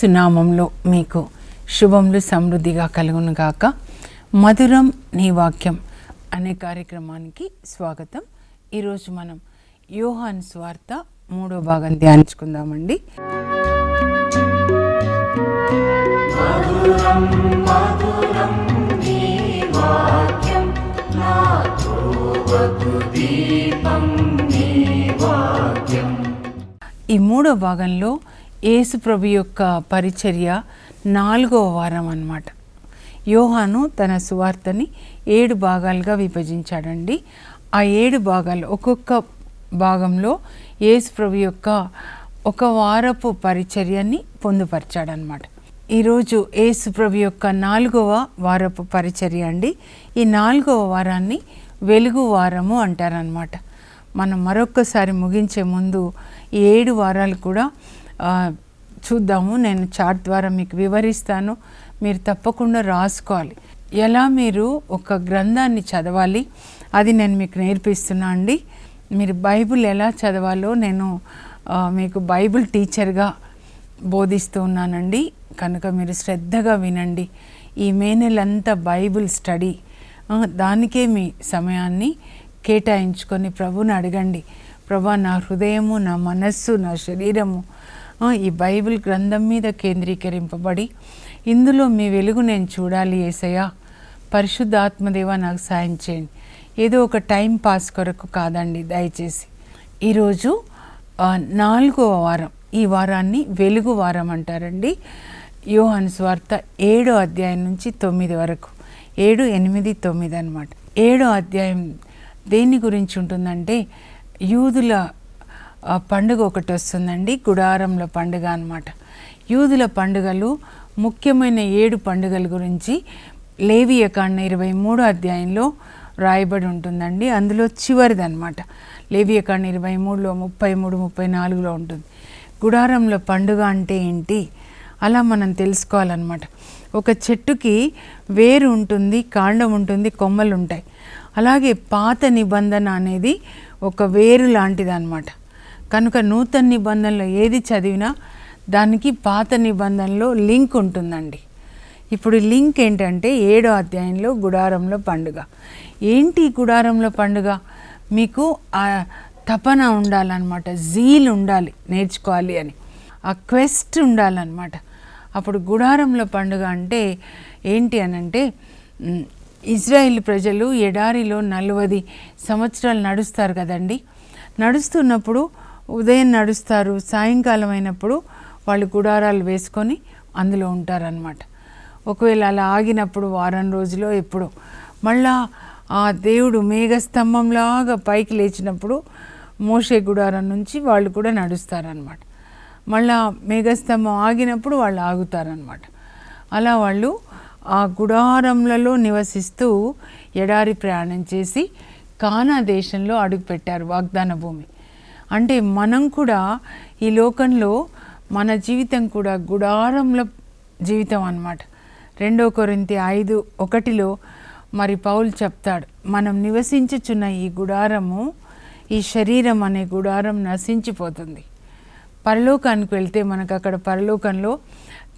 ఏసునామంలో మీకు శుభములు సమృద్ధిగా కలుగును గాక. మధురం నీ వాక్యం అనే కార్యక్రమానికి స్వాగతం. ఈరోజు మనం యోహాన్ స్వార్త మూడో భాగం ధ్యానించుకుందామండి. ఈ మూడో భాగంలో యేసు ప్రభు యొక్క పరిచర్య నాలుగవ వారం అన్నమాట. యోహాను తన సువార్తని ఏడు భాగాలుగా విభజించాడండి. ఆ ఏడు భాగాలు ఒక్కొక్క భాగంలో యేసు ప్రభు యొక్క ఒక వారపు పరిచర్యని పొందుపరిచాడనమాట ఈరోజు యేసు ప్రభు యొక్క నాలుగవ వారపు పరిచర్య అండి. ఈ నాలుగవ వారాన్ని వెలుగు వారము అంటారనమాట మనం మరొక్కసారి ముగించే ముందు ఈ ఏడు వారాలు కూడా చూద్దాము నేను చార్ట్ ద్వారా మీకు వివరిస్తాను. మీరు తప్పకుండా రాసుకోవాలి. ఎలా మీరు ఒక గ్రంథాన్ని చదవాలి అది నేను మీకు నేర్పిస్తున్నా అండి. మీరు బైబిల్ ఎలా చదవాలో నేను మీకు బైబిల్ టీచర్గా బోధిస్తూ ఉన్నానండి. కనుక మీరు శ్రద్ధగా వినండి. ఈ మే నెలంతా బైబిల్ స్టడీ. దానికే మీ సమయాన్ని కేటాయించుకొని ప్రభుని అడగండి. ప్రభా నా హృదయము నా మనస్సు నా శరీరము ఈ బైబిల్ గ్రంథం మీద కేంద్రీకరింపబడి ఇందులో మీ వెలుగు నేను చూడాలి ఏసయ్యా. పరిశుద్ధాత్మదేవ నాకు సాయం చేయండి. ఏదో ఒక టైం పాస్ కొరకు కాదండి దయచేసి. ఈరోజు నాలుగవ వారం ఈ వారాన్ని వెలుగు వారం అంటారండి. యోహాను స్వార్త ఏడో అధ్యాయం నుంచి తొమ్మిది వరకు. ఏడు ఎనిమిది తొమ్మిది అనమాట ఏడో అధ్యాయం దేని గురించి ఉంటుందంటే యూదుల పండుగ ఒకటి వస్తుందండి గుడారంలో పండుగ అన్నమాట. యూదుల పండుగలు ముఖ్యమైన ఏడు పండుగల గురించి లేవియ కాండ ఇరవై మూడో అధ్యాయంలో రాయబడి ఉంటుందండి. అందులో చివరిది అనమాట లేవియ కాండ ఇరవై మూడులో ముప్పై మూడు ముప్పై నాలుగులో ఉంటుంది. గుడారంలో పండుగ అంటే ఏంటి? అలా మనం తెలుసుకోవాలన్నమాట. ఒక చెట్టుకి వేరు ఉంటుంది కాండం ఉంటుంది కొమ్మలు ఉంటాయి. అలాగే పాత నిబంధన అనేది ఒక వేరు లాంటిది అనమాట కనుక నూతన నిబంధనలో ఏది చదివినా దానికి పాత నిబంధనలో లింక్ ఉంటుందండి. ఇప్పుడు లింక్ ఏంటంటే ఏడో అధ్యాయంలో గుడారంలో పండుగ. ఏంటి గుడారంలో పండుగ? మీకు ఆ తపన ఉండాలన్నమాట జీల్ ఉండాలి నేర్చుకోవాలి అని. ఆ క్వెస్ట్ ఉండాలన్నమాట. అప్పుడు గుడారంలో పండుగ అంటే ఏంటి అని అంటే ఇజ్రాయిల్ ప్రజలు ఎడారిలో నలభై సంవత్సరాలు నడుస్తారు కదండి. నడుస్తున్నప్పుడు ఉదయం నడుస్తారు సాయంకాలం అయినప్పుడు వాళ్ళు గుడారాలు వేసుకొని అందులో ఉంటారనమాట ఒకవేళ అలా ఆగినప్పుడు వారం రోజులో ఎప్పుడు. మళ్ళా ఆ దేవుడు మేఘస్తంభంలాగా పైకి లేచినప్పుడు మోషే గుడారం నుంచి వాళ్ళు కూడా నడుస్తారనమాట మళ్ళా మేఘస్తంభం ఆగినప్పుడు వాళ్ళు ఆగుతారనమాట అలా వాళ్ళు ఆ గుడారంలలో నివసిస్తూ ఎడారి ప్రయాణం చేసి కానా దేశంలో అడుగుపెట్టారు వాగ్దాన భూమి. అంటే మనం కూడా ఈ లోకంలో మన జీవితం కూడా గుడారంలో జీవితం అన్నమాట. రెండో కొరింతి ఐదు ఒకటిలో మరి పౌలు చెప్తాడు మనం నివసించుచున్న ఈ గుడారము ఈ శరీరం అనే గుడారం నశించిపోతుంది. పరలోకానికి వెళ్తే మనకు అక్కడ పరలోకంలో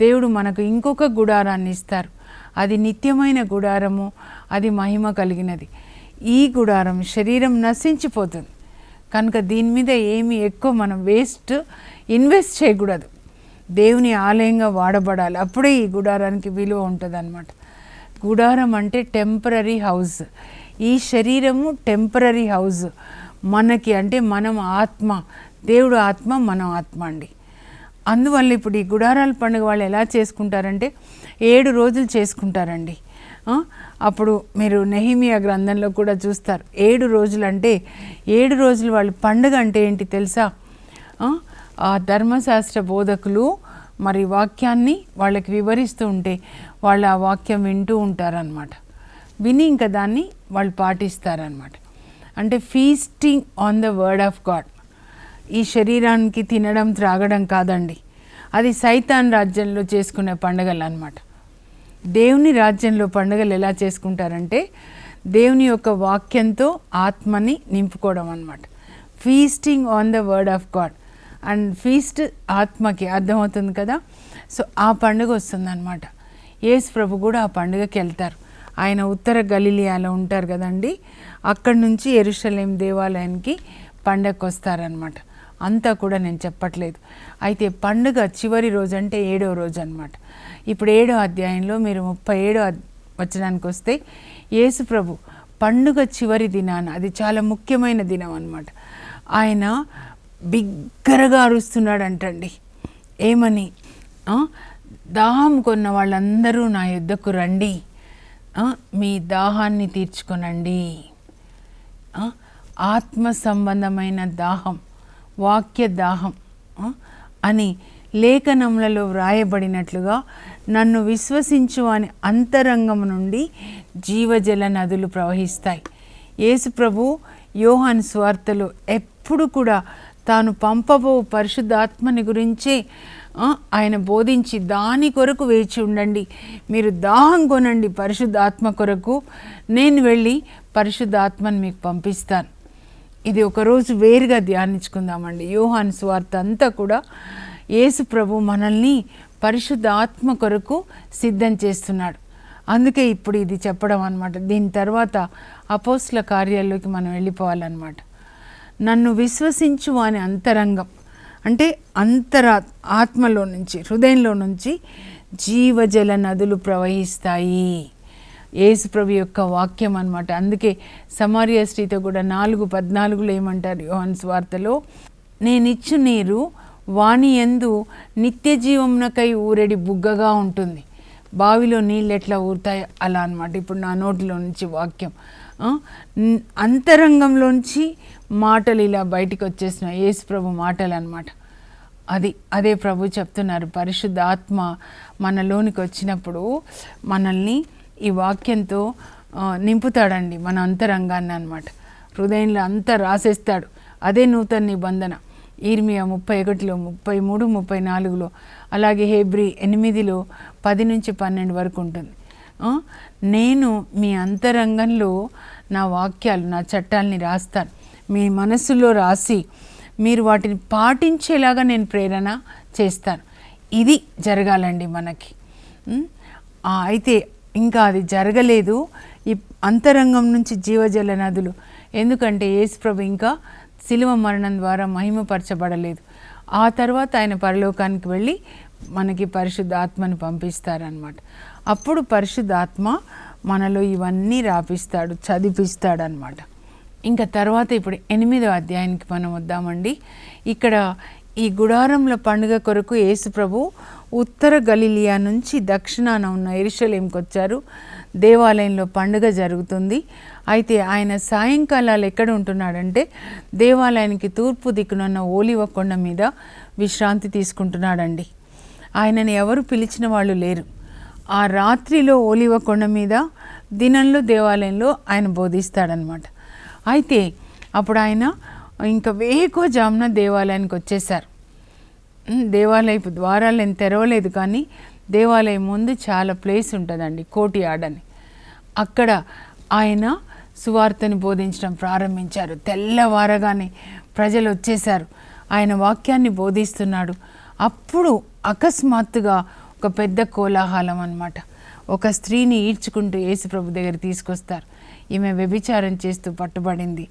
దేవుడు మనకు ఇంకొక గుడారాన్ని ఇస్తారు. అది నిత్యమైన గుడారము అది మహిమ కలిగినది. ఈ గుడారం శరీరం నశించిపోతుంది. కనుక దీని మీద ఏమి ఎక్కువ మనం వేస్ట్ ఇన్వెస్ట్ చేయకూడదు. దేవుని ఆలయంగా వాడబడాలి. అప్పుడే ఈ గుడారానికి విలువ ఉంటుంది గుడారం అంటే టెంపరీ హౌస్ ఈ శరీరము టెంపరీ హౌస్ మనకి అంటే మనం ఆత్మ. దేవుడు ఆత్మ మనం ఆత్మ అండి. అందువల్ల ఇప్పుడు ఈ గుడారాల పండుగ వాళ్ళు ఎలా చేసుకుంటారంటే ఏడు రోజులు చేసుకుంటారండి. అప్పుడు మీరు నెహిమియా గ్రంథంలో కూడా చూస్తారు. ఏడు రోజులు అంటే ఏడు రోజులు వాళ్ళు పండుగ అంటే ఏంటి తెలుసా? ఆ, ధర్మశాస్త్ర బోధకులు మరి వాక్యాన్ని వాళ్ళకి వివరిస్తూ ఉంటే వాళ్ళు ఆ వాక్యం వింటూ ఉంటారనమాట విని ఇంకా దాన్ని వాళ్ళు పాటిస్తారనమాట అంటే feasting on the word of God ఈ శరీరానికి తినడం త్రాగడం కాదండి. అది సైతాన్ రాజ్యంలో చేసుకునే పండుగలు అనమాట దేవుని రాజ్యంలో పండుగలు ఎలా చేసుకుంటారంటే దేవుని యొక్క వాక్యంతో ఆత్మని నింపుకోవడం అన్నమాట. Feasting on the word of God and feast ఆత్మకి అర్థమవుతుంది కదా? సో ఆ పండుగ వస్తుందన్నమాట. యేసు ప్రభు కూడా ఆ పండుగకి వెళ్తారు. ఆయన ఉత్తర గలీలియాలో ఉంటారు కదండి. అక్కడి నుంచి ఎరుషలేం దేవాలయానికి పండగకు వస్తారనమాట అంతా కూడా నేను చెప్పట్లేదు. అయితే పండుగ చివరి రోజు అంటే ఏడో రోజు అనమాట ఇప్పుడు ఏడో అధ్యాయంలో మీరు ముప్పై ఏడో వచ్చడానికి వచనానికి వస్తే యేసు ప్రభు పండుగ చివరి దినాన అది చాలా ముఖ్యమైన దినం అనమాట ఆయన బిగ్గరగా అరుస్తున్నాడు అంటండి ఏమని దాహం కొన్న వాళ్ళందరూ నా యుద్ధకు రండి. మీ దాహాన్ని తీర్చుకొనండి. ఆత్మ సంబంధమైన దాహం. వాక్య దాహం అని లేఖనములలో వ్రాయబడినట్లుగా నన్ను విశ్వసించు అని అంతరంగం నుండి జీవజల నదులు ప్రవహిస్తాయి. యేసు ప్రభు యోహాన్ స్వార్తలో ఎప్పుడు కూడా తాను పంపబో పరిశుద్ధాత్మని గురించే ఆయన బోధించి దాని కొరకు వేచి ఉండండి. మీరు దాహం కొనండి పరిశుద్ధాత్మ కొరకు. నేను వెళ్ళి పరిశుద్ధాత్మను మీకు పంపిస్తాను. ఇది ఒకరోజు వేరుగా ధ్యానించుకుందామండి. యోహాన్ స్వార్థ అంతా కూడా యేసు ప్రభు మనల్ని పరిశుద్ధ ఆత్మ కొరకు సిద్ధం చేస్తున్నాడు. అందుకే ఇప్పుడు ఇది చెప్పడం అనమాట దీని తర్వాత అపోస్ల కార్యాల్లోకి మనం వెళ్ళిపోవాలన్నమాట. నన్ను విశ్వసించు అని అంతరంగం అంటే అంతరా ఆత్మలో నుంచి హృదయంలో నుంచి జీవజల నదులు ప్రవహిస్తాయి. యేసుప్రభు యొక్క వాక్యం అనమాట అందుకే సమార్య స్త్రీతో కూడా నాలుగు పద్నాలుగులో ఏమంటారు యోహన్ స్వార్తలో నేనిచ్చు నీరు వాణి ఎందు నిత్య జీవమునకై ఊరెడి బుగ్గగా ఉంటుంది. బావిలో నీళ్ళు ఎట్లా ఊరుతాయి? అలా అనమాట ఇప్పుడు నా నోటిలో నుంచి వాక్యం. అంతరంగంలోంచి మాటలు ఇలా బయటికి వచ్చేసినాయి యేసు ప్రభు మాటలు అనమాట అది అదే ప్రభు చెప్తున్నారు. పరిశుద్ధ ఆత్మ మనలోనికి వచ్చినప్పుడు మనల్ని ఈ వాక్యంతో నింపుతాడండి మన అంతరంగాన్ని అన్నమాట. హృదయంలో అంతా రాసేస్తాడు. అదే నూతన నిబంధన. ఈర్మియా ముప్పై ఒకటిలో ముప్పై మూడు ముప్పై నాలుగులో అలాగే హేబ్రి ఎనిమిదిలో పది నుంచి పన్నెండు వరకు ఉంటుంది. నేను మీ అంతరంగంలో నా వాక్యాలు నా చట్టాలని రాస్తాను. మీ మనసులో రాసి మీరు వాటిని పాటించేలాగా నేను ప్రేరణ చేస్తాను. ఇది జరగాలండి మనకి. అయితే ఇంకా అది జరగలేదు. ఈ అంతరంగం నుంచి జీవజల నదులు. ఎందుకంటే యేసుప్రభు ఇంకా శిలువ మరణం ద్వారా మహిమపరచబడలేదు. ఆ తర్వాత ఆయన పరలోకానికి వెళ్ళి మనకి పరిశుద్ధ ఆత్మని పంపిస్తారనమాట అప్పుడు పరిశుద్ధ ఆత్మ మనలో ఇవన్నీ రాపిస్తాడు చదివిస్తాడు అనమాట ఇంకా తర్వాత ఇప్పుడు ఎనిమిదో అధ్యాయానికి మనం వద్దామండి. ఇక్కడ ఈ గుడారంలో పండుగ కొరకు యేసు ప్రభు ఉత్తర గలిలియా నుంచి దక్షిణాన ఉన్న ఎరుషలేంకి వచ్చారు దేవాలయంలో పండుగ జరుగుతుంది. అయితే ఆయన సాయంకాలాలు ఎక్కడ ఉంటున్నాడంటే దేవాలయానికి తూర్పు దిక్కునున్న ఓలివ కొండ మీద విశ్రాంతి తీసుకుంటున్నాడండి. ఆయనని ఎవరు పిలిచిన వాళ్ళు లేరు. ఆ రాత్రిలో ఓలివ కొండ మీద దినంలో దేవాలయంలో ఆయన బోధిస్తాడనమాట అయితే అప్పుడు ఆయన ఇంకా వేకో జామున దేవాలయానికి వచ్చేసారు దేవాలయపు ద్వారాలు నేను తెరవలేదు కానీ దేవాలయం ముందు చాలా ప్లేస్ ఉంటుందండి కోటి ఆడని అక్కడ ఆయన సువార్తని బోధించడం ప్రారంభించారు. తెల్లవారగానే ప్రజలు వచ్చేసారు ఆయన వాక్యాన్ని బోధిస్తున్నాడు. అప్పుడు అకస్మాత్తుగా ఒక పెద్ద కోలాహలం అనమాట ఒక స్త్రీని ఈడ్చుకుంటూ యేసుప్రభు దగ్గర తీసుకొస్తారు. ఈమె వ్యభిచారం చేస్తూ పట్టుబడింది.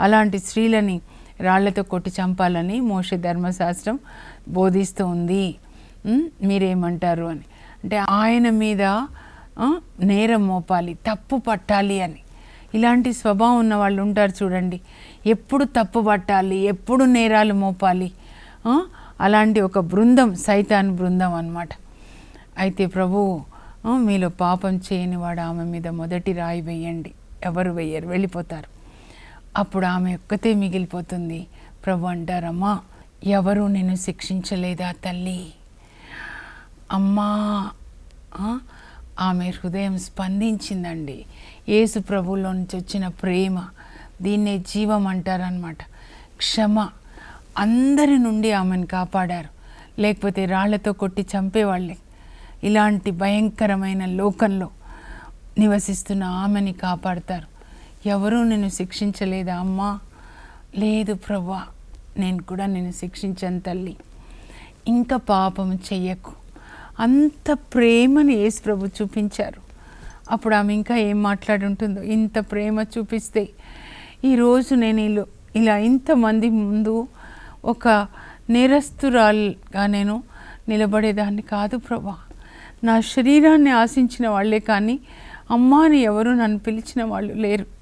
అలాంటి స్త్రీలని రాళ్ళతో కొట్టి చంపాలని మోష ధర్మశాస్త్రం బోధిస్తూ ఉంది. మీరేమంటారు అని. అంటే ఆయన మీద నేరం మోపాలి తప్పు పట్టాలి అని. ఇలాంటి స్వభావం ఉన్న వాళ్ళు ఉంటారు చూడండి. ఎప్పుడు తప్పు పట్టాలి ఎప్పుడు నేరాలు మోపాలి అలాంటి ఒక బృందం సైతాన్ బృందం అన్నమాట. అయితే ప్రభు మీలో పాపం చేయని వాడు ఆమె మీద మొదటి రాయి వేయండి. ఎవరు వేయరు? వెళ్ళిపోతారు. అప్పుడు ఆమె ఒక్కతే మిగిలిపోతుంది. ప్రభు అంటారమ్మా ఎవరు నేను శిక్షించలేదా తల్లి? అమ్మా ఆమె హృదయం స్పందించిందండి. యేసు ప్రభులో నుంచి వచ్చిన ప్రేమ దీన్నే జీవం అంటారనమాట క్షమ అందరి నుండి ఆమెను కాపాడారు. లేకపోతే రాళ్ళతో కొట్టి చంపేవాళ్ళే. ఇలాంటి భయంకరమైన లోకంలో నివసిస్తున్న ఆమెని కాపాడతారు. ఎవరూ నేను శిక్షించలేదా అమ్మా? లేదు ప్రభా నేను కూడా నేను శిక్షించాను తల్లి. ఇంకా పాపం చెయ్యకు. అంత ప్రేమని యేసు ప్రభు చూపించారు. అప్పుడు ఆమె ఇంకా ఏం మాట్లాడుంటుందో ఇంత ప్రేమ చూపిస్తే. ఈరోజు నేను ఇల్లు ఇలా ఇంతమంది ముందు ఒక నేరస్తురాలుగా నేను నిలబడేదాన్ని కాదు ప్రభా. నా శరీరాన్ని ఆశించిన వాళ్ళే కానీ అమ్మాని ఎవరు నన్ను పిలిచిన వాళ్ళు లేరు.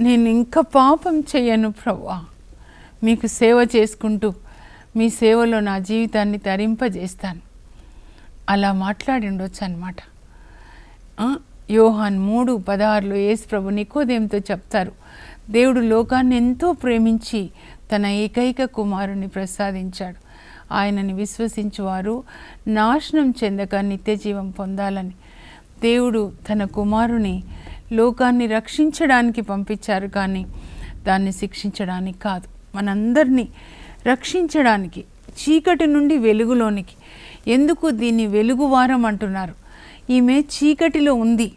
నేను ఇంకా పాపం చేయను ప్రభా మీకు సేవ చేసుకుంటూ మీ సేవలో నా జీవితాన్ని తరింపజేస్తాను. అలా మాట్లాడి ఉండొచ్చు అనమాట యోహాన్ మూడు పదహారులో యేసు ప్రభు నికోదేంతో చెప్తారు దేవుడు లోకాన్ని ఎంతో ప్రేమించి తన ఏకైక కుమారుని ప్రసాదించాడు. ఆయనని విశ్వసించువారు నాశనం చెందక నిత్య జీవం పొందాలని. దేవుడు తన కుమారుని లోకాన్ని రక్షించడానికి పంపించారు కానీ దాన్ని శిక్షించడానికి కాదు. మనందరినీ రక్షించడానికి చీకటి నుండి వెలుగులోనికి. ఎందుకు దీన్ని వెలుగువారం అంటున్నారు? ఈమె చీకటిలో ఉంది.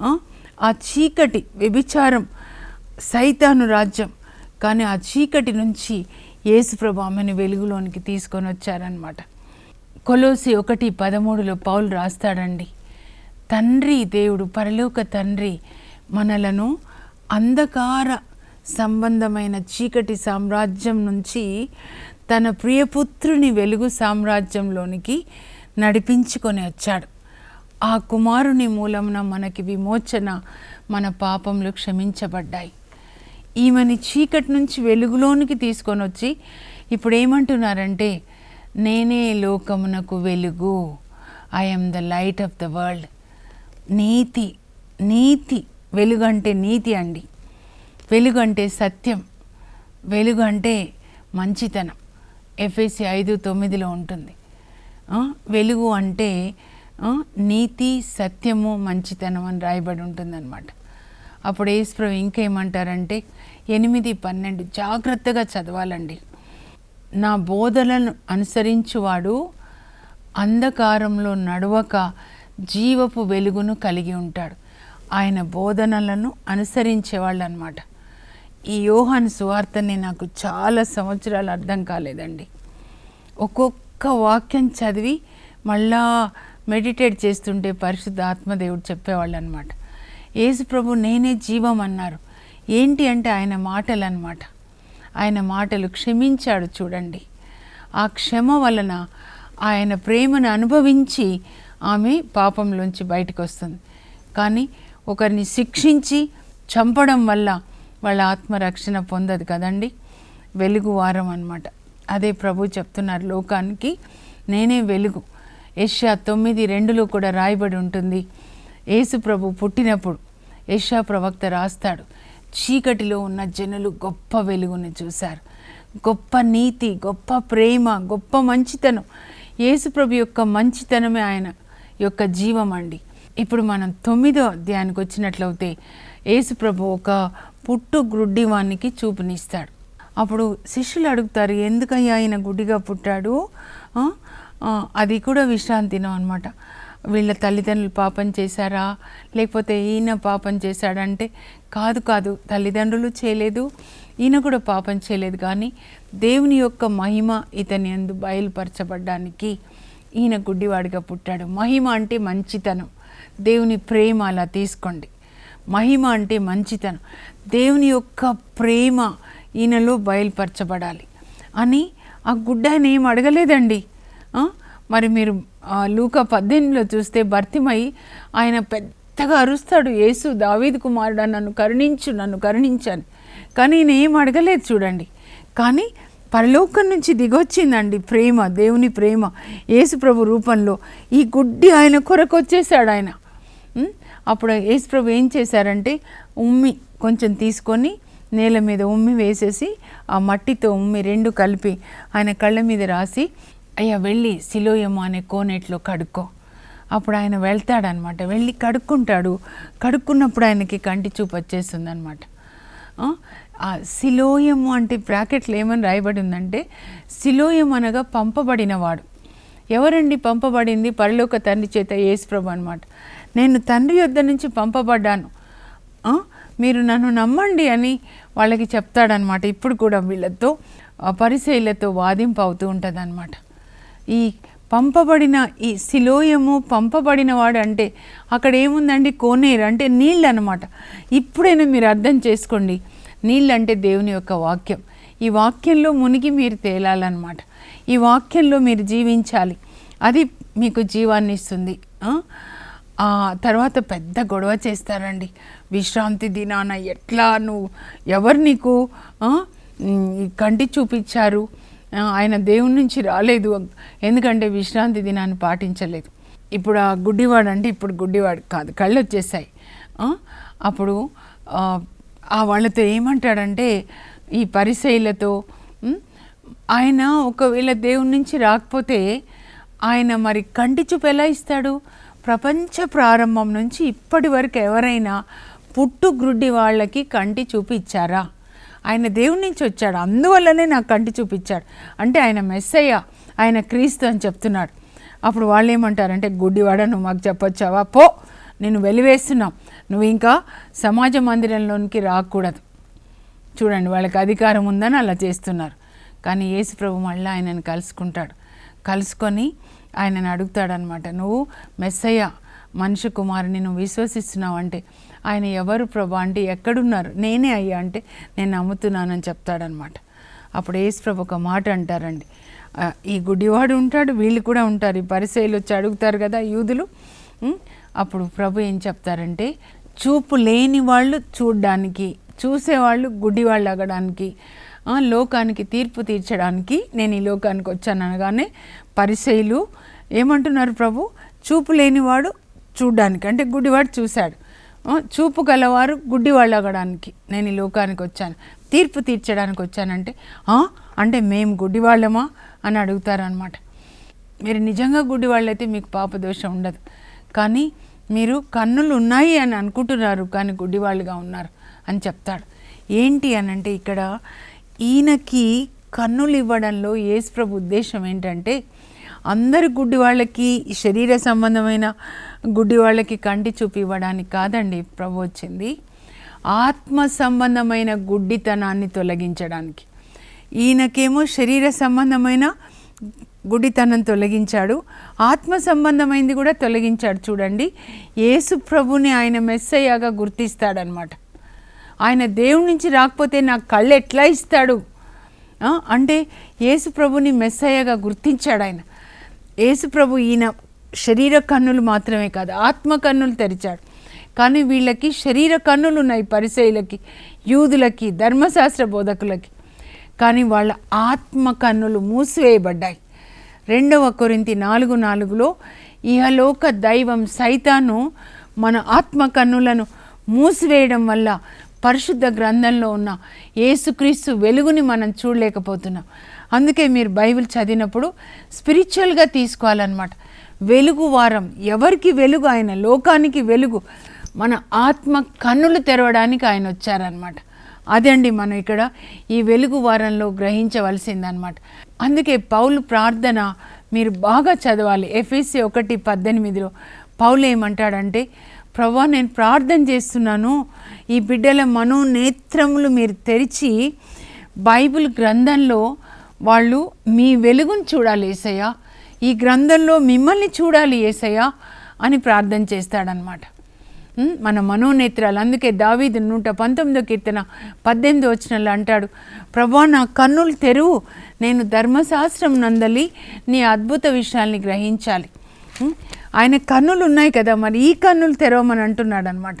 ఆ? ఆ చీకటి వ్యభిచారం సైతాను రాజ్యం. కానీ ఆ చీకటి నుంచి యేసుప్రభు ఆమెను వెలుగులోనికి తీసుకొని వచ్చారనమాట కొలోసి ఒకటి పదమూడులో పౌలు రాస్తాడండి. తండ్రి దేవుడు పరలోక తండ్రి మనలను అంధకార సంబంధమైన చీకటి సామ్రాజ్యం నుంచి తన ప్రియపుత్రుని వెలుగు సామ్రాజ్యంలోనికి నడిపించుకొని వచ్చాడు. ఆ కుమారుని మూలమున మనకి విమోచన మన పాపములు క్షమించబడ్డాయి. ఈమెని చీకటి నుంచి వెలుగులోనికి తీసుకొని వచ్చి ఇప్పుడు ఏమంటున్నారంటే నేనే లోకమునకు వెలుగు I'm the light of the world నీతి నీతి వెలుగంటే నీతి అండి. వెలుగంటే సత్యం వెలుగంటే మంచితనం. ఎఫ్ఎస్సి ఐదు తొమ్మిదిలో ఉంటుంది. వెలుగు అంటే నీతి సత్యము మంచితనం అని రాయబడి ఉంటుందన్నమాట. అప్పుడు యేసుప్రభు ఇంకేమంటారంటే ఎనిమిది పన్నెండు జాగ్రత్తగా చదవాలండి. నా బోధనలను అనుసరించువాడు అంధకారంలో నడవక జీవపు వెలుగును కలిగి ఉంటాడు. ఆయన బోధనలను అనుసరించేవాళ్ళు అనమాట ఈ యోహాను సువార్తని నాకు చాలా సంవత్సరాలు అర్థం కాలేదండి. ఒక్కొక్క వాక్యం చదివి మళ్ళా మెడిటేట్ చేస్తుంటే పరిశుద్ధ ఆత్మదేవుడు చెప్పేవాళ్ళు అనమాట యేసు ప్రభు నేనే జీవం అన్నారు. ఏంటి అంటే ఆయన మాటలు అన్నమాట ఆయన మాటలు క్షమించాడు చూడండి. ఆ క్షమ వలన ఆయన ప్రేమను అనుభవించి ఆమె పాపంలోంచి బయటకు వస్తుంది కానీ ఒకరిని శిక్షించి చంపడం వల్ల వాళ్ళ ఆత్మరక్షణ పొందదు కదండి. వెలుగు వారం అనమాట అదే ప్రభు చెప్తున్నారు లోకానికి నేనే వెలుగు. ఏషియా తొమ్మిది రెండులో కూడా రాయబడి ఉంటుంది. యేసు ప్రభు పుట్టినప్పుడు యెషయా ప్రవక్త రాస్తాడు చీకటిలో ఉన్న జనులు గొప్ప వెలుగుని చూశారు. గొప్ప నీతి గొప్ప ప్రేమ గొప్ప మంచితనం. యేసు ప్రభు యొక్క మంచితనమే ఆయన యొక్క జీవం అండి. ఇప్పుడు మనం తొమ్మిదో అధ్యాయానికి వచ్చినట్లయితే యేసుప్రభు ఒక పుట్టు గ్రుడ్డివానికి చూపునిస్తాడు. అప్పుడు శిష్యులు అడుగుతారు ఎందుకయ్యా ఆయన గుడ్డిగా పుట్టాడు? అది కూడా విశ్రాంతినం అనమాట వీళ్ళ తల్లిదండ్రులు పాపం చేశారా? లేకపోతే ఈయన పాపం చేశాడంటే కాదు కాదు తల్లిదండ్రులు చేయలేదు ఈయన కూడా పాపం చేయలేదు. కానీ దేవుని యొక్క మహిమ ఇతని అందు బయలుపరచబడ్డానికి ఈయన గుడ్డివాడిగా పుట్టాడు. మహిమ అంటే మంచితనం. దేవుని ప్రేమ అలా తీసుకోండి. మహిమ అంటే మంచితనం. దేవుని యొక్క ప్రేమ ఈయనలో బయలుపరచబడాలి. అని ఆ గుడ్డ ఆయన ఏం అడగలేదండి. మరి మీరు లూక పద్దెనిమిదిలో చూస్తే భర్తిమై ఆయన పెద్దగా అరుస్తాడు. యేసు దావీద్ కుమారుడా నన్ను కరుణించు నన్ను కరుణించాను కానీ ఈయన ఏం అడగలేదు చూడండి. కానీ పరలోకం నుంచి దిగొచ్చిందండి ప్రేమ దేవుని ప్రేమ యేసుప్రభు రూపంలో. ఈ గుడ్డి ఆయన కొరకు వచ్చేసాడు ఆయన అప్పుడు యేసుప్రభు ఏం చేశారంటే ఉమ్మి కొంచెం తీసుకొని నేల మీద ఉమ్మి వేసేసి ఆ మట్టితో ఉమ్మి రెండు కలిపి ఆయన కళ్ళ మీద రాసి అయ్యా వెళ్ళి సిలోయమ్మ అనే కోనేట్లో కడుక్కో. అప్పుడు ఆయన వెళ్తాడనమాట వెళ్ళి కడుక్కుంటాడు. కడుక్కున్నప్పుడు ఆయనకి కంటి చూపు వచ్చేస్తుంది అనమాట ఆ అంటే బ్రాకెట్లు ఏమని రాయబడి ఉందంటే శిలోయం అనగా పంపబడినవాడు. ఎవరండి పంపబడింది? పరలోక తండ్రి చేత యేసుప్రభు అనమాట నేను తండ్రి యొద్ద నుంచి పంపబడ్డాను. మీరు నన్ను నమ్మండి అని వాళ్ళకి చెప్తాడనమాట ఇప్పుడు కూడా వీళ్ళతో పరిశైలతో వాదింపు అవుతూ ఉంటుంది ఈ పంపబడిన ఈ శిలోయము పంపబడిన వాడు అంటే అక్కడ ఏముందండి? కోనేరు అంటే నీళ్ళు అనమాట ఇప్పుడైనా మీరు అర్థం చేసుకోండి. నీళ్ళు అంటే దేవుని యొక్క వాక్యం. ఈ వాక్యంలో మునిగి మీరు తేలాలన్నమాట. ఈ వాక్యంలో మీరు జీవించాలి. అది మీకు జీవాన్ని ఇస్తుంది. ఆ? తర్వాత పెద్ద గొడవ చేస్తారండి. విశ్రాంతి దినాన ఎట్లా నువ్వు ఎవరు నీకు కంటి చూపించారు. ఆయన దేవుని నుంచి రాలేదు. ఎందుకంటే విశ్రాంతి దినాన్ని పాటించలేదు. ఇప్పుడు ఆ గుడ్డివాడు అంటే ఇప్పుడు గుడ్డివాడు కాదు కళ్ళు వచ్చేసాయి. అప్పుడు ఆ, వాళ్ళతో ఏమంటాడంటే ఈ పరిశైలతో ఆయన ఒకవేళ దేవుని నుంచి రాకపోతే ఆయన మరి కంటి చూపు ఎలా ఇస్తాడు? ప్రపంచ ప్రారంభం నుంచి ఇప్పటి వరకు ఎవరైనా పుట్టు గ్రుడ్డి వాళ్ళకి కంటి చూపు ఇచ్చారా? ఆయన దేవుడి నుంచి వచ్చాడు. అందువల్లనే నాకు కంటి చూపించాడు. అంటే ఆయన మెస్సయ్య ఆయన క్రీస్తు అని చెప్తున్నాడు. అప్పుడు వాళ్ళు ఏమంటారంటే గుడ్డివాడ నువ్వు మాకు చెప్పొచ్చావా? పో నేను వెలివేస్తున్నాం. నువ్వు ఇంకా సమాజ మందిరంలోనికి రాకూడదు. చూడండి వాళ్ళకి అధికారం ఉందని అలా చేస్తున్నారు. కానీ యేసు ప్రభు మళ్ళీ ఆయనను కలుసుకుంటాడు. కలుసుకొని ఆయనను అడుగుతాడనమాట నువ్వు మెస్సయ్య మనిషి కుమారుని నువ్వు విశ్వసిస్తున్నావు అంటే ఆయన ఎవరు ప్రభా అంటే ఎక్కడున్నారు? నేనే అయ్యా అంటే నేను నమ్ముతున్నానని చెప్తాడనమాట. అప్పుడు ఏసు ప్రభు ఒక మాట అంటారండి. ఈ గుడ్డివాడు ఉంటాడు వీళ్ళు కూడా ఉంటారు. ఈ పరిచయలు వచ్చి అడుగుతారు కదా యూదులు. అప్పుడు ప్రభు ఏం చెప్తారంటే చూపు లేని వాళ్ళు చూడడానికి చూసేవాళ్ళు గుడ్డివాళ్ళు అగడానికి లోకానికి తీర్పు తీర్చడానికి నేను ఈ లోకానికి వచ్చాను అనగానే పరిశైలు ఏమంటున్నారు ప్రభు? చూపు లేనివాడు చూడ్డానికి అంటే గుడ్డివాడు చూశాడు. చూపు గలవారు గుడ్డివాళ్ళు అగడానికి నేను ఈ లోకానికి వచ్చాను. తీర్పు తీర్చడానికి వచ్చానంటే అంటే మేము గుడ్డివాళ్ళమా అని అడుగుతారనమాట మీరు నిజంగా గుడ్డి వాళ్ళైతే మీకు పాపదోషం ఉండదు. కానీ మీరు కన్నులు ఉన్నాయి అని అనుకుంటున్నారు కానీ గుడ్డివాళ్ళుగా ఉన్నారు అని చెప్తాడు. ఏంటి అని అంటే ఇక్కడ ఈయనకి కన్నులు ఇవ్వడంలో యేసు ప్రభు ఉద్దేశం ఏంటంటే అందరి గుడ్డి వాళ్ళకి శరీర సంబంధమైన గుడ్డి వాళ్ళకి కంటి చూపు ఇవ్వడానికి కాదండి ప్రభు వచ్చింది. ఆత్మ సంబంధమైన గుడ్డితనాన్ని తొలగించడానికి. ఈయనకేమో శరీర సంబంధమైన గుడితనం తొలగించాడు ఆత్మ సంబంధమైంది కూడా తొలగించాడు చూడండి. యేసు ప్రభుని ఆయన మెస్సయ్యాగా గుర్తిస్తాడనమాట. ఆయన దేవుడి నుంచి రాకపోతే నాకు కళ్ళు ఎట్లా ఇస్తాడు? అంటే యేసు ప్రభుని మెస్సయ్యగా గుర్తించాడు ఆయన. యేసుప్రభు ఈయన శరీర కన్నులు మాత్రమే కాదు ఆత్మ కన్నులు తెరిచాడు. కానీ వీళ్ళకి శరీర కన్నులు ఉన్నాయి పరిసయులకి యూదులకి ధర్మశాస్త్ర బోధకులకి. కానీ వాళ్ళ ఆత్మ కన్నులు మూసివేయబడ్డాయి. రెండవ కొరింతి నాలుగు నాలుగులో ఇహలోక దైవం సైతాను మన ఆత్మ కన్నులను మూసివేయడం వల్ల పరిశుద్ధ గ్రంథంలో ఉన్న యేసుక్రీస్తు వెలుగుని మనం చూడలేకపోతున్నాం. అందుకే మీరు బైబిల్ చదివినప్పుడు స్పిరిచువల్గా తీసుకోవాలన్నమాట. వెలుగు వారం ఎవరికి వెలుగు? ఆయన లోకానికి వెలుగు. మన ఆత్మ కన్నులు తెరవడానికి ఆయన వచ్చారనమాట అదండి మనం ఇక్కడ ఈ వెలుగు వారంలో గ్రహించవలసిందనమాట అందుకే పౌలు ప్రార్థన మీరు బాగా చదవాలి. ఎఫ్ఎస్సి ఒకటి పద్దెనిమిదిలో పౌలు ఏమంటాడంటే ప్రభా నేను ప్రార్థన చేస్తున్నాను. ఈ బిడ్డల మనోనేత్రములు మీరు తెరిచి బైబిల్ గ్రంథంలో వాళ్ళు మీ వెలుగును చూడాలి ఏసయ్య. ఈ గ్రంథంలో మిమ్మల్ని చూడాలి ఏసయ్య అని ప్రార్థన చేస్తాడనమాట మన మనోనేత్రాలు. అందుకే దావీదు నూట పంతొమ్మిదో కీర్తన పద్దెనిమిది వచ్చినట్లు అంటాడు ప్రభా నా కన్నులు తెరువు. నేను ధర్మశాస్త్రం నందలి నీ అద్భుత విషయాల్ని గ్రహించాలి. ఆయన కన్నులు ఉన్నాయి కదా మరి ఈ కన్నులు తెరవమని అంటున్నాడు అనమాట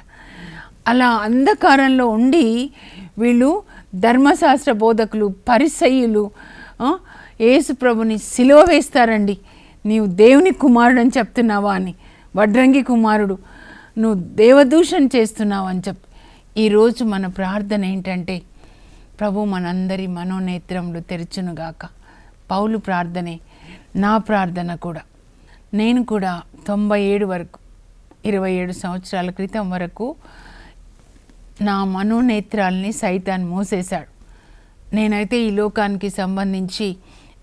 అలా అంధకారంలో ఉండి వీళ్ళు ధర్మశాస్త్ర బోధకులు పరిసయ్యులు యేసు ప్రభుని సిలువ వేస్తారండి. నీవు దేవుని కుమారుడు అని చెప్తున్నావా అని. వడ్రంగి కుమారుడు నువ్వు దేవదూషణ చేస్తున్నావు అని చెప్పి. ఈరోజు మన ప్రార్థన ఏంటంటే ప్రభు మనందరి మనోనేత్రములు తెరచునుగాక పౌలు ప్రార్థనే నా ప్రార్థన కూడా. నేను కూడా తొంభై ఏడు వరకు ఇరవై ఏడు సంవత్సరాల క్రితం వరకు నా మనోనేత్రాల్ని సైతాన్ మోసేశాడు. నేనైతే ఈ లోకానికి సంబంధించి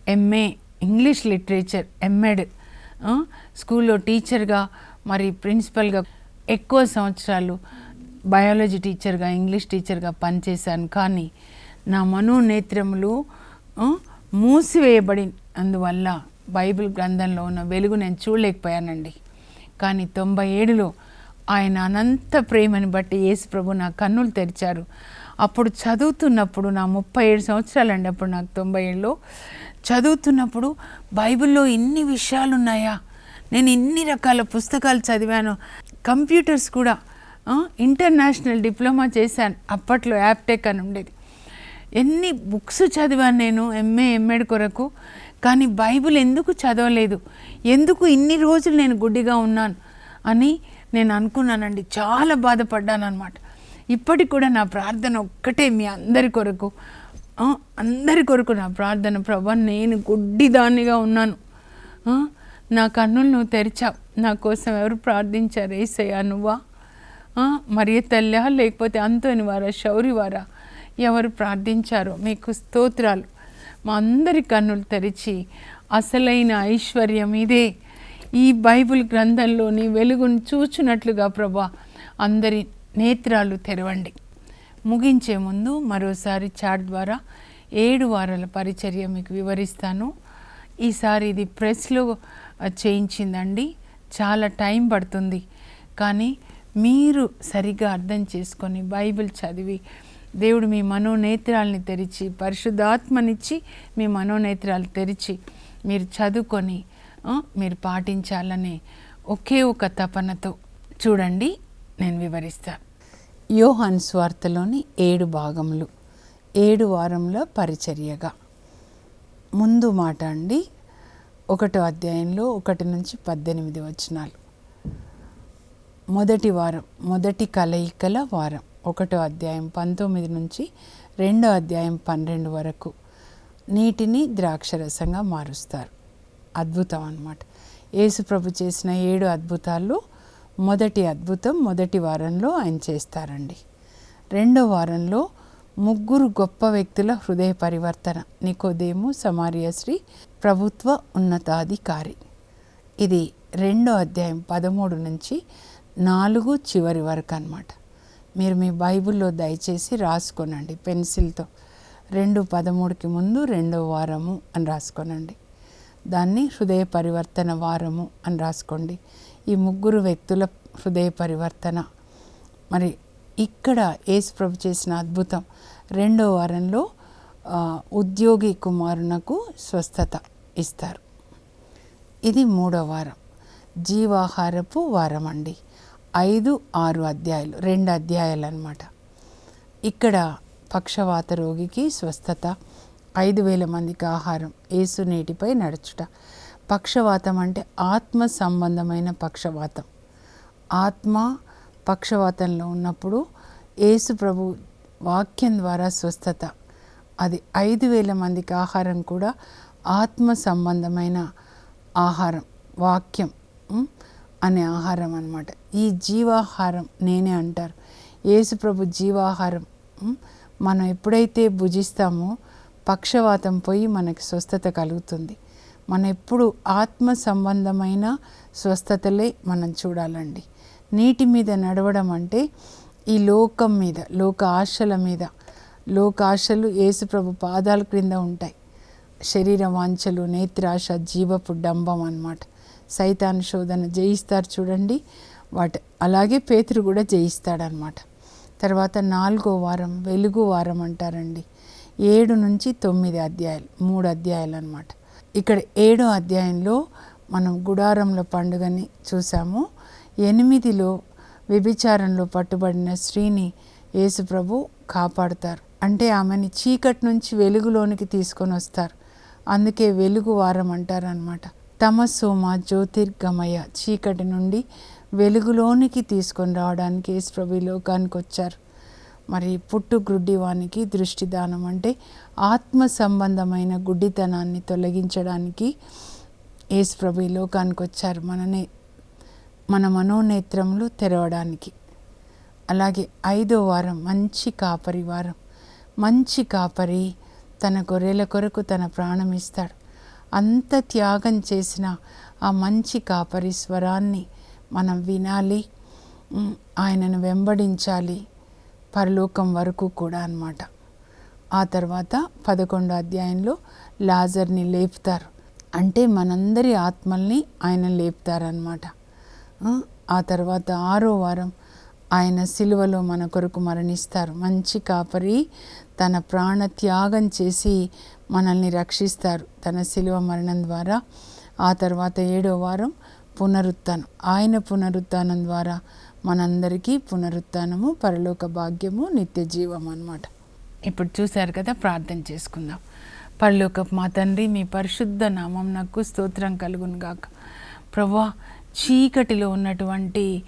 ఎంఏ ఇంగ్లీష్ లిటరేచర్ ఎంఎడ్ స్కూల్లో టీచర్గా మరి ప్రిన్సిపల్గా ఎక్కువ సంవత్సరాలు బయాలజీ టీచర్గా ఇంగ్లీష్ టీచర్గా పనిచేశాను. కానీ నా మనోనేత్రములు మూసివేయబడి అందువల్ల బైబిల్ గ్రంథంలో ఉన్న వెలుగు నేను చూడలేకపోయానండి. కానీ తొంభై ఏడులో ఆయన అనంత ప్రేమని బట్టి యేసు ప్రభు నా కన్నులు తెరిచారు. అప్పుడు చదువుతున్నప్పుడు నా ముప్పై ఏడు సంవత్సరాలండి అప్పుడు నాకు తొంభై ఏళ్ళు చదువుతున్నప్పుడు బైబిల్లో ఇన్ని విషయాలు ఉన్నాయా నేను ఇన్ని రకాల పుస్తకాలు చదివాను. కంప్యూటర్స్ కూడా ఇంటర్నేషనల్ డిప్లొమా చేశాను. అప్పట్లో యాప్టెక్ అని ఉండేది. ఎన్ని బుక్స్ చదివాను నేను ఎంఏ ఎంఎడ్ కొరకు. కానీ బైబిల్ ఎందుకు చదవలేదు? ఎందుకు ఇన్ని రోజులు నేను గుడ్డిగా ఉన్నాను? అని నేను అనుకున్నానండి. చాలా బాధపడ్డాను అనమాట ఇప్పటికి కూడా నా ప్రార్థన ఒక్కటే మీ అందరి కొరకు. అందరి కొరకు నా ప్రార్థన. ప్రభా నేను గుడ్డిదానిగా ఉన్నాను. నా కన్నులు నువ్వు తెరిచావు నా కోసం ఎవరు ప్రార్థించారు? ఏసయ్యా నువ్వా? మరి తల్లి తల్లా లేకపోతే అంతోని వారా శౌరి వారా? ఎవరు ప్రార్థించారో? మీకు స్తోత్రాలు. మా అందరి కన్నులు తెరిచి అసలైన ఐశ్వర్యం ఇదే. ఈ బైబిల్ గ్రంథంలోని వెలుగును చూచున్నట్లుగా ప్రభా అందరి నేత్రాలు తెరవండి. ముగించే ముందు మరోసారి చాట్ ద్వారా ఏడు వారాల పరిచర్య మీకు వివరిస్తాను. ఈసారి ఇది ప్రెస్లో చేయించిందండి. చాలా టైం పడుతుంది. కానీ మీరు సరిగా అర్థం చేసుకొని బైబిల్ చదివి దేవుడు మీ మనోనేత్రాలని తెరిచి పరిశుద్ధాత్మనిచ్చి మీ మనోనేత్రాలు తెరిచి మీరు చదువుకొని మీరు పాటించాలనే ఒకే ఒక తపనతో చూడండి. నేను వివరిస్తాను యోహాన్ స్వార్థలోని ఏడు భాగములు. ఏడు వారంలో పరిచర్యగా. ముందు మాట అండి. ఒకటో అధ్యాయంలో ఒకటి నుంచి పద్దెనిమిది వచనాలు. మొదటి వారం మొదటి కలయికల వారం. ఒకటో అధ్యాయం పంతొమ్మిది నుంచి రెండో అధ్యాయం పన్నెండు వరకు నీటిని ద్రాక్షరసంగా మారుస్తారు. అద్భుతం అన్నమాట. యేసుప్రభు చేసిన ఏడు అద్భుతాలు మొదటి అద్భుతం మొదటి వారంలో ఆయన చేస్తారండి. రెండో వారంలో ముగ్గురు గొప్ప వ్యక్తుల హృదయ పరివర్తన. నికోదేము సమారియశ్రీ ప్రభుత్వ ఉన్నతాధికారి. ఇది రెండో అధ్యాయం పదమూడు నుంచి నాలుగు చివరి వరకు అన్నమాట. మీరు మీ బైబిల్లో దయచేసి రాసుకోనండి పెన్సిల్తో. రెండు పదమూడుకి ముందు రెండో వారము అని రాసుకోనండి. దాన్ని హృదయ పరివర్తన వారము అని రాసుకోండి. ఈ ముగ్గురు వ్యక్తుల హృదయ పరివర్తన. మరి ఇక్కడ యేసు ప్రభు చేసిన అద్భుతం. రెండో వారంలో ఉద్యోగి కుమారునకు స్వస్థత ఇస్తారు. ఇది మూడో వారం. జీవాహారపు వారం అండి. ఐదు ఆరు అధ్యాయులు రెండు అధ్యాయాలు అన్నమాట ఇక్కడ పక్షవాత రోగికి స్వస్థత ఐదు వేల మందికి ఆహారం ఏసు నేటిపై నడుచుట. పక్షవాతం అంటే ఆత్మ సంబంధమైన పక్షవాతం. ఆత్మ పక్షవాతంలో ఉన్నప్పుడు యేసు ప్రభు వాక్యం ద్వారా స్వస్థత. అది ఐదు వేల మందికి ఆహారం కూడా ఆత్మ సంబంధమైన ఆహారం వాక్యం అనే ఆహారం అనమాట ఈ జీవాహారం నేనే అంటారు. యేసు ప్రభు జీవాహారం మనం ఎప్పుడైతే భుజిస్తామో పక్షవాతం పోయి మనకి స్వస్థత కలుగుతుంది. మన ఎప్పుడు ఆత్మ సంబంధమైన స్వస్థతలే మనం చూడాలండి. నీటి మీద నడవడం అంటే ఈ లోకం మీద లోక ఆశల మీద. లోక ఆశలు యేసుప్రభు పాదాల క్రింద ఉంటాయి. శరీర వాంఛలు నేత్రాశ జీవపు డంబం అన్నమాట. సైతాన్ శోధన జయిస్తారు చూడండి. వాటి అలాగే పేతురు కూడా జయిస్తాడనమాట తర్వాత నాలుగో వారం వెలుగు వారం అంటారండి. ఏడు నుంచి తొమ్మిది అధ్యాయాలు మూడు అధ్యాయాలు అనమాట ఇక్కడ ఏడో అధ్యాయంలో మనం గుడారంలో పండుగని చూసాము. ఎనిమిదిలో వ్యభిచారంలో పట్టుబడిన స్త్రీని యేసుప్రభు కాపాడుతారు. అంటే ఆమెని చీకటి నుంచి వెలుగులోనికి తీసుకొని వస్తారు. అందుకే వెలుగు వారం అంటారనమాట తమసోమ జ్యోతిర్గమయ చీకటి నుండి వెలుగులోనికి తీసుకొని రావడానికి యేసుప్రభు లోకానికి వచ్చారు. మరి పుట్టు గుడ్డివానికి దృష్టిదానం అంటే ఆత్మ సంబంధమైన గుడ్డితనాన్ని తొలగించడానికి యేసుప్రభు ఈ లోకానికి వచ్చారు మననే మన మనోనేత్రములు తెరవడానికి. అలాగే ఐదో వారం మంచి కాపరి వారం. మంచి కాపరి తన గొర్రెల కొరకు తన ప్రాణం ఇస్తాడు. అంత త్యాగం చేసిన ఆ మంచి కాపరి స్వరాన్ని మనం వినాలి. ఆయనను వెంబడించాలి. పరలోకం వరకు కూడా అనమాట ఆ తర్వాత పదకొండో అధ్యాయంలో లాజర్ని లేపుతారు. అంటే మనందరి ఆత్మల్ని ఆయన లేపుతారనమాట ఆ, ఆ తర్వాత ఆరో వారం ఆయన సిలువలో మన కొరకు మరణిస్తారు. మంచి కాపరి తన ప్రాణ త్యాగం చేసి మనల్ని రక్షిస్తారు. తన సిలువ మరణం ద్వారా ఆ తర్వాత ఏడో వారం పునరుత్థానం. ఆయన పునరుత్థానం ద్వారా మనందరికీ పునరుత్నము పరలోక భాగ్యము నిత్య జీవం అన్నమాట. ఇప్పుడు చూశారు కదా ప్రార్థన చేసుకుందాం. పరలోక మా తండ్రి మీ పరిశుద్ధ నామం నాకు స్తోత్రం కలుగును గాక. ప్రభా చీకటిలో ఉన్నటువంటి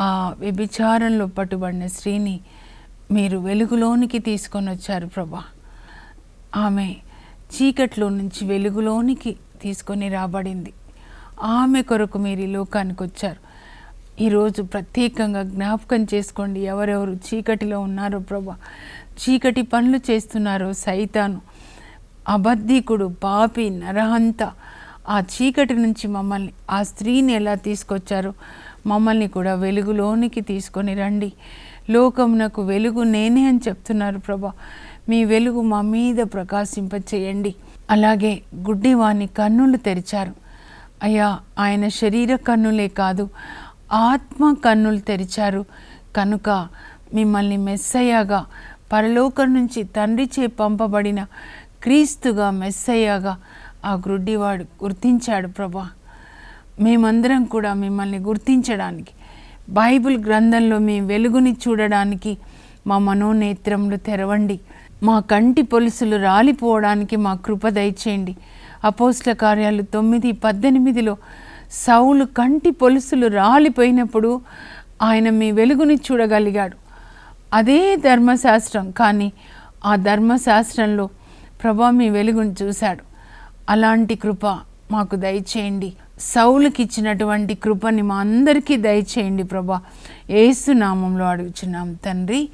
ఆ వ్యభిచారంలో పట్టుబడిన స్త్రీని మీరు వెలుగులోనికి తీసుకొని వచ్చారు ప్రభా. ఆమె చీకట్లో నుంచి వెలుగులోనికి తీసుకొని రాబడింది. ఆమె కొరకు మీరు ఈ లోకానికి వచ్చారు. ఈరోజు ప్రత్యేకంగా జ్ఞాపకం చేసుకోండి. ఎవరెవరు చీకటిలో ఉన్నారో ప్రభా చీకటి పనులు చేస్తున్నారో సైతాను అబద్ధికుడు పాపి నరహంత ఆ చీకటి నుంచి మమ్మల్ని ఆ స్త్రీని ఎలా తీసుకొచ్చారో మమ్మల్ని కూడా వెలుగులోనికి తీసుకొని రండి. లోకమునకు వెలుగు నేనే అని చెప్తున్నారు ప్రభా. మీ వెలుగు మా మీద ప్రకాశింపచేయండి. అలాగే గుడ్డివాని కన్నులు తెరిచారు. అయ్యా ఆయన శరీర కన్నులే కాదు ఆత్మ కన్నులు తెరిచారు. కనుక మిమ్మల్ని మెస్సయ్యాగా పరలోకం నుంచి తండ్రి చే పంపబడిన క్రీస్తుగా మెస్సయ్యాగా ఆ గ్రుడ్డివాడు గుర్తించాడు ప్రభా. మేమందరం కూడా మిమ్మల్ని గుర్తించడానికి బైబిల్ గ్రంథంలో మీ వెలుగుని చూడడానికి మా మనోనేత్రములు తెరవండి. మా కంటి పొలుసులు రాలిపోవడానికి మా కృప దయచేయండి. అపోస్ల కార్యాలు తొమ్మిది పద్దెనిమిదిలో సౌలు కంటి పొలుసులు రాలిపోయినప్పుడు ఆయన మీ వెలుగుని చూడగలిగాడు. అదే ధర్మశాస్త్రం కానీ ఆ ధర్మశాస్త్రంలో ప్రభా మీ వెలుగుని చూశాడు. అలాంటి కృప మాకు దయచేయండి. సౌలుకి ఇచ్చినటువంటి కృపని మా అందరికీ దయచేయండి ప్రభా. ఏసు నామంలో అడుగుచున్నాం తండ్రి.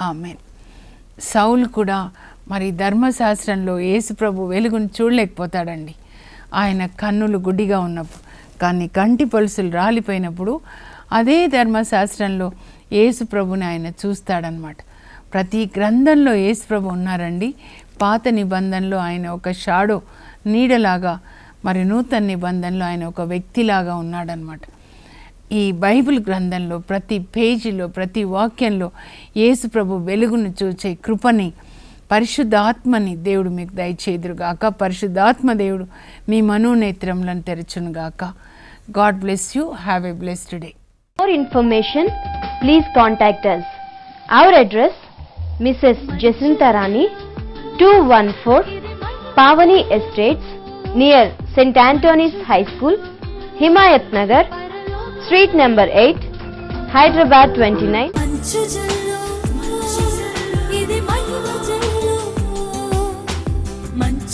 ఆమె సౌలు కూడా మరి ధర్మశాస్త్రంలో యేసు ప్రభు వెలుగును చూడలేకపోతాడండి. ఆయన కన్నులు గుడ్డిగా ఉన్నప్పుడు కానీ కంటి పలుసులు రాలిపోయినప్పుడు అదే ధర్మశాస్త్రంలో యేసు ప్రభుని ఆయన చూస్తాడనమాట ప్రతి గ్రంథంలో యేసు ప్రభు ఉన్నారండి. పాత నిబంధనలో ఆయన ఒక షాడో నీడలాగా మరి నూతన నిబంధనలో ఆయన ఒక వ్యక్తిలాగా ఉన్నాడనమాట ఈ బైబిల్ గ్రంథంలో ప్రతి పేజీలో ప్రతి వాక్యంలో యేసు ప్రభు వెలుగును చూచే కృపని పరిశుద్ధాత్మని దేవుడు మీకు దయచేదురుగాక పరిశుద్ధాత్మ దేవుడు మీ మనోనేత్రములను తెరచును గాక God bless you. Have a bless today for information please contact us our address Mrs Jacintha Rani two one four Pavani estates near saint Antony's high school Himayat Nagar street number eight Hyderabad twenty nine